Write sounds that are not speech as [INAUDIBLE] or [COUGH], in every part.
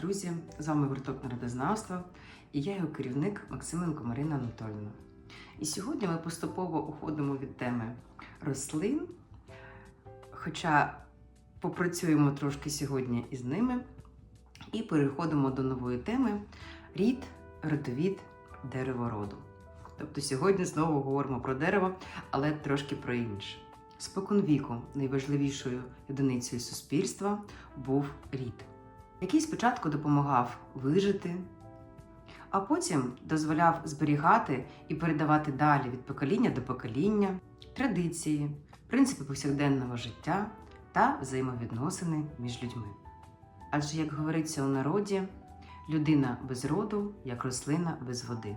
друзі! З вами гурток народознавства і я його керівник Максименко Марина Анатольовна. І сьогодні ми поступово уходимо від теми рослин, хоча попрацюємо трошки сьогодні із ними, і переходимо до нової теми рід, родовід, деревороду. Тобто сьогодні знову говоримо про дерево, але трошки про інше. Спокон віку найважливішою одиницею суспільства був рід який спочатку допомагав вижити, а потім дозволяв зберігати і передавати далі від покоління до покоління традиції, принципи повсякденного життя та взаємовідносини між людьми. Адже, як говориться у народі, людина без роду, як рослина без води.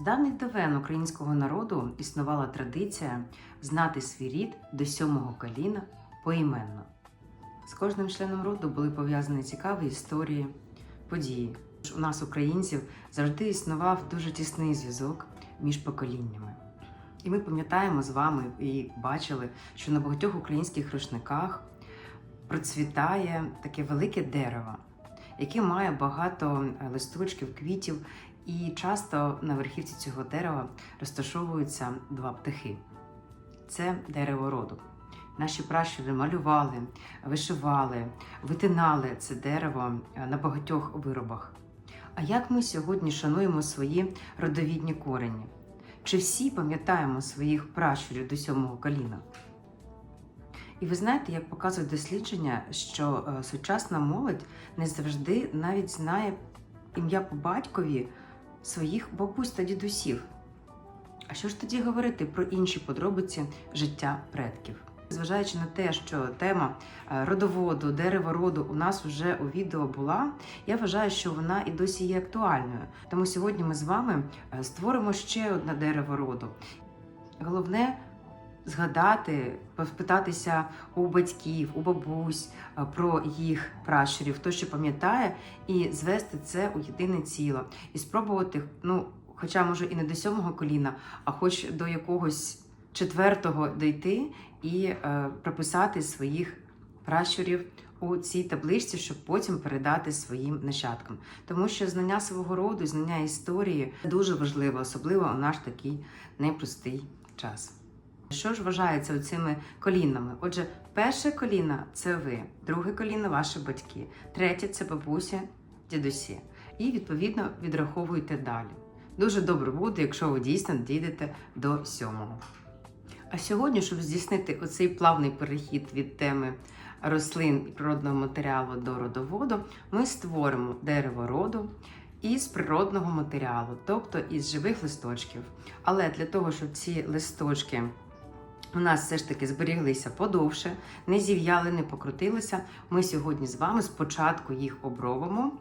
З давніх давен українського народу існувала традиція знати свій рід до сьомого коліна поіменно. З кожним членом роду були пов'язані цікаві історії, події. У нас, українців, завжди існував дуже тісний зв'язок між поколіннями. І ми пам'ятаємо з вами і бачили, що на багатьох українських рушниках процвітає таке велике дерево, яке має багато листочків, квітів, і часто на верхівці цього дерева розташовуються два птахи. Це дерево роду. Наші пращури малювали, вишивали, витинали це дерево е, на багатьох виробах. А як ми сьогодні шануємо свої родовідні корені? Чи всі пам'ятаємо своїх пращурів до сьомого коліна? І ви знаєте, як показують дослідження, що е, сучасна молодь не завжди навіть знає ім'я по батькові своїх бабусь та дідусів. А що ж тоді говорити про інші подробиці життя предків? Зважаючи на те, що тема е, родоводу, дерева роду у нас вже у відео була, я вважаю, що вона і досі є актуальною. Тому сьогодні ми з вами е, створимо ще одне дерево роду. Головне згадати, спитатися у батьків, у бабусь е, про їх пращурів, хто що пам'ятає, і звести це у єдине ціло, і спробувати, ну, хоча може і не до сьомого коліна, а хоч до якогось четвертого дійти і е, прописати своїх пращурів у цій табличці, щоб потім передати своїм нащадкам. Тому що знання свого роду, знання історії дуже важливо, особливо у наш такий непростий час. Що ж вважається цими колінами? Отже, перше коліна це ви, друге коліно ваші батьки, третє це бабуся, дідусі. І відповідно відраховуйте далі. Дуже добре буде, якщо ви дійсно дійдете до сьомого. А сьогодні, щоб здійснити оцей плавний перехід від теми рослин і природного матеріалу до родоводу, ми створимо дерево роду із природного матеріалу, тобто із живих листочків. Але для того, щоб ці листочки у нас все ж таки зберіглися подовше, не зів'яли, не покрутилися. Ми сьогодні з вами спочатку їх обробимо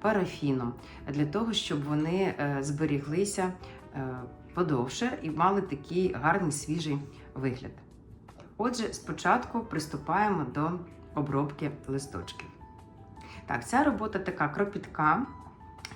парафіном для того, щоб вони е, зберіглися е, подовше і мали такий гарний свіжий вигляд. Отже, спочатку приступаємо до обробки листочків. Так, ця робота така кропітка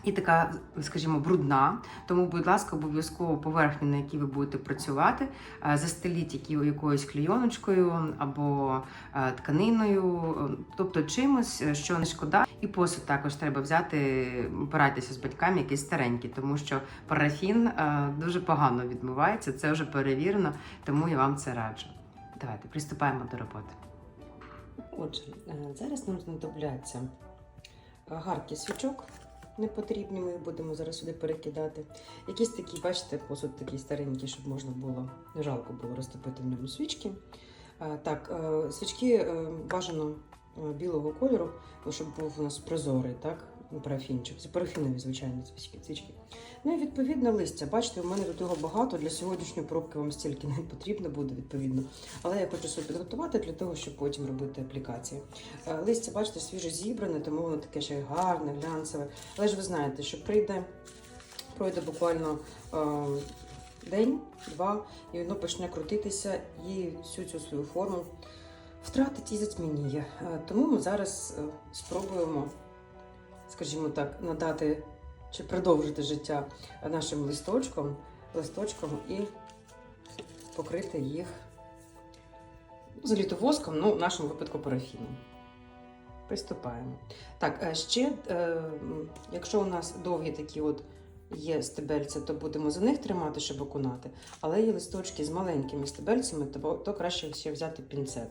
і така, скажімо, брудна. Тому, будь ласка, обов'язково поверхню, на якій ви будете працювати, е, застеліть якоюсь клійоночкою або е, тканиною, тобто чимось, е, що не шкода. І посуд також треба взяти, порадьтеся з батьками, якийсь старенький, тому що парафін дуже погано відмивається, це вже перевірено, тому я вам це раджу. Давайте приступаємо до роботи. Отже, зараз нам знадобляться гарки свічок непотрібні, ми їх будемо зараз сюди перекидати. Якісь такі, бачите, посуд такий старенький, щоб можна було, не жалко було розтопити в ньому свічки. Так, е, свічки е, бажано е, білого кольору, щоб був у нас прозорий, так? Парафінчик. Це парафінові, звичайно, свічки. Ну і відповідно листя. Бачите, у мене тут його багато. Для сьогоднішньої пробки вам стільки не потрібно буде, відповідно. Але я хочу собі підготувати для того, щоб потім робити аплікації. Е, листя, бачите, свіже зібране, тому воно таке ще гарне, глянцеве. Але ж ви знаєте, що прийде, пройде буквально е, день-два, і воно почне крутитися і всю цю свою форму втратить і затьмініє. Е, тому ми зараз спробуємо, скажімо так, надати чи продовжити життя нашим листочком, листочком і покрити їх з воском, ну, в нашому випадку парафіном. Приступаємо. Так, е, ще, е, якщо у нас довгі такі от є стебельця, то будемо за них тримати, щоб окунати. Але є листочки з маленькими стебельцями, то, то краще ще взяти пінцет.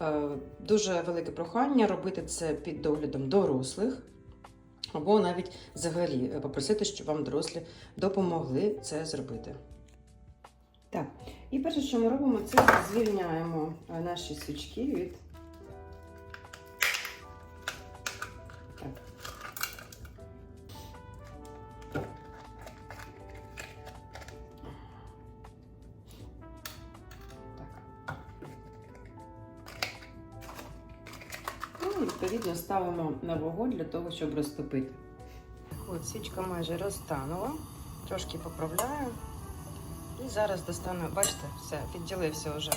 Е, Дуже велике прохання робити це під доглядом дорослих. Або навіть взагалі е, попросити, щоб вам дорослі допомогли це зробити. Так, і перше, що ми робимо, це звільняємо е, наші свічки від. Відповідно, ставимо на вогонь для того, щоб розтопити. От, свічка майже розтанула, трошки поправляю. І зараз достану, бачите, все, відділився вже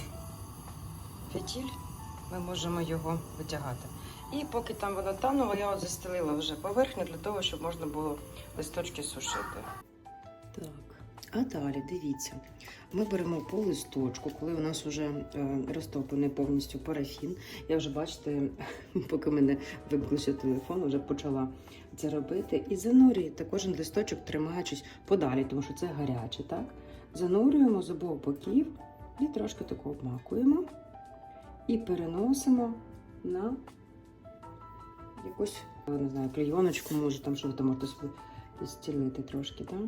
фітіль, ми можемо його витягати. І поки там воно тануло, я застелила вже поверхню для того, щоб можна було листочки сушити. А далі дивіться, ми беремо по листочку, коли у нас вже е, розтоплений повністю парафін. Я вже бачите, [LAUGHS] поки мене виключив телефон, вже почала це робити. І занурюєте кожен листочок, тримаючись подалі, тому що це гаряче, так? Занурюємо з обох боків і трошки таку обмакуємо і переносимо на якусь, не знаю, клейоночку, може там що там можете собі зцілити трошки, так?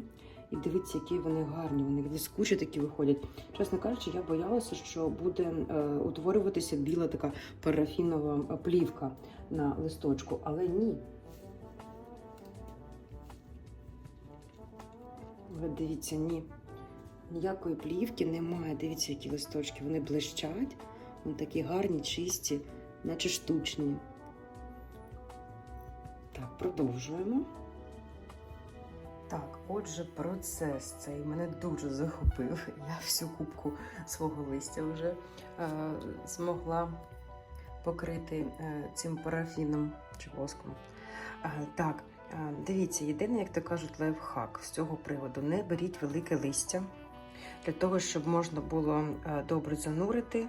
І дивіться, які вони гарні, вони блискучі такі виходять. Чесно кажучи, я боялася, що буде е, утворюватися біла така парафінова плівка на листочку, але ні. Ви дивіться, ні. Ніякої плівки немає. Дивіться, які листочки. Вони блищать. Вони такі гарні, чисті, наче штучні. Так, продовжуємо. Отже, процес цей мене дуже захопив. Я всю кубку свого листя вже е, змогла покрити е, цим парафіном чи воском. Е, так, е, дивіться, єдине, як то кажуть, лайфхак з цього приводу: не беріть велике листя для того, щоб можна було е, добре занурити.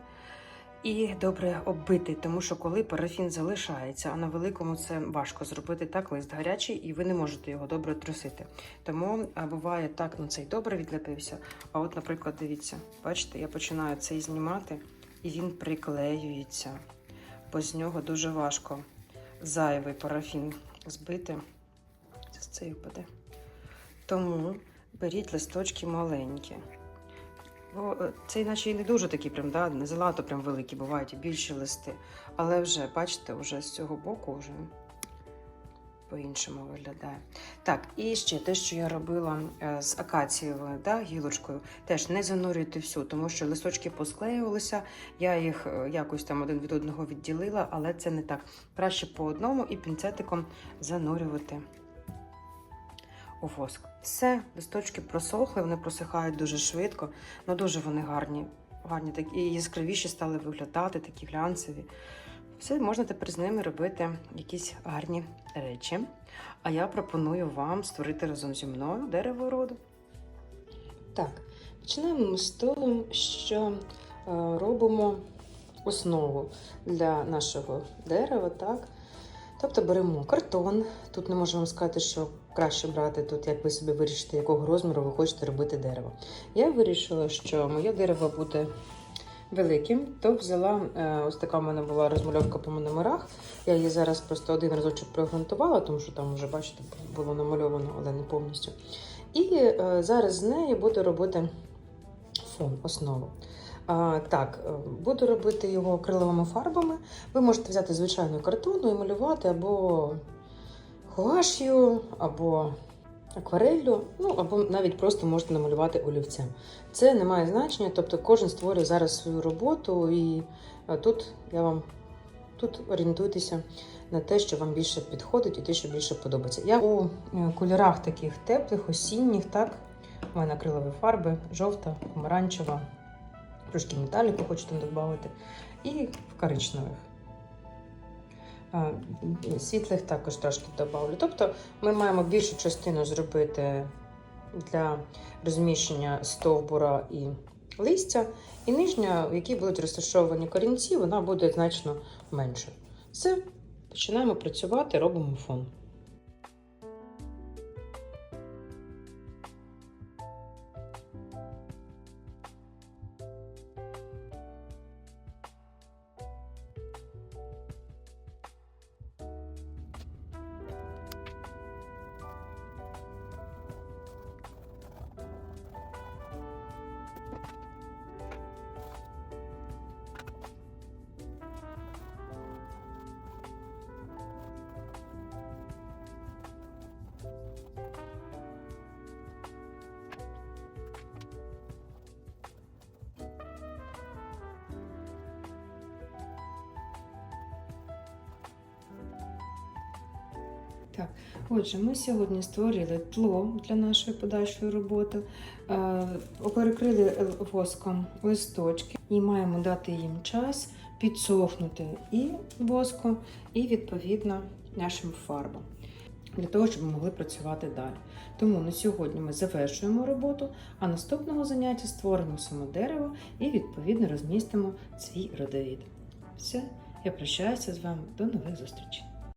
І добре оббити, тому що коли парафін залишається, а на великому це важко зробити так, лист гарячий, і ви не можете його добре трусити. Тому буває так, ну цей добре відлепився. А от, наприклад, дивіться, бачите, я починаю цей знімати, і він приклеюється, бо з нього дуже важко зайвий парафін збити. Зараз цей впаде. Тому беріть листочки маленькі. Бо е, цей наче і не дуже такий, прям, да, не залато прям великі, бувають і більші листи. Але вже, бачите, вже з цього боку вже по-іншому виглядає. Так, і ще те, що я робила е, з акацієвою да, гілочкою, теж не занурюйте всю, тому що листочки посклеювалися, я їх е, якось там один від одного відділила, але це не так. Краще по одному і пінцетиком занурювати у воск. Все, листочки просохли, вони просихають дуже швидко, ну дуже вони гарні. Гарні такі і яскравіші стали виглядати, такі глянцеві. Все, можна тепер з ними робити якісь гарні речі. А я пропоную вам створити разом зі мною дерево роду. Так, починаємо ми з того, що е, робимо основу для нашого дерева. так? Тобто беремо картон. Тут не можу вам сказати, що краще брати тут, як ви собі вирішите, якого розміру ви хочете робити дерево. Я вирішила, що моє дерево буде великим, то взяла е, ось така в мене була розмальовка по номерах. Я її зараз просто один разочок прогрунтувала, тому що там вже, бачите, було намальовано, але не повністю. І е, зараз з неї буду робити фон, основу. А, так, е, буду робити його акриловими фарбами. Ви можете взяти звичайну картону і малювати або гуаш'ю, або аквареллю, ну або навіть просто можете намалювати олівцем. Це не має значення, тобто кожен створює зараз свою роботу, і е, тут я вам тут орієнтуйтеся на те, що вам більше підходить і те, що більше подобається. Я у е, кольорах таких теплих, осінніх, так, у мене акрилові фарби, жовта, помаранчева, трошки металіку хочете додати, і в коричневих. Світлих також трошки додавлю. Тобто ми маємо більшу частину зробити для розміщення стовбура і листя, і нижня, в якій будуть розташовані корінці, вона буде значно менше. Все, Починаємо працювати, робимо фон. Отже, ми сьогодні створили тло для нашої подальшої роботи, е, перекрили воском листочки і маємо дати їм час підсохнути і воском, і відповідно нашим фарбам. Для того, щоб ми могли працювати далі. Тому на сьогодні ми завершуємо роботу, а наступного заняття створимо само дерево і відповідно розмістимо свій родовід. Все, я прощаюся з вами, до нових зустрічей.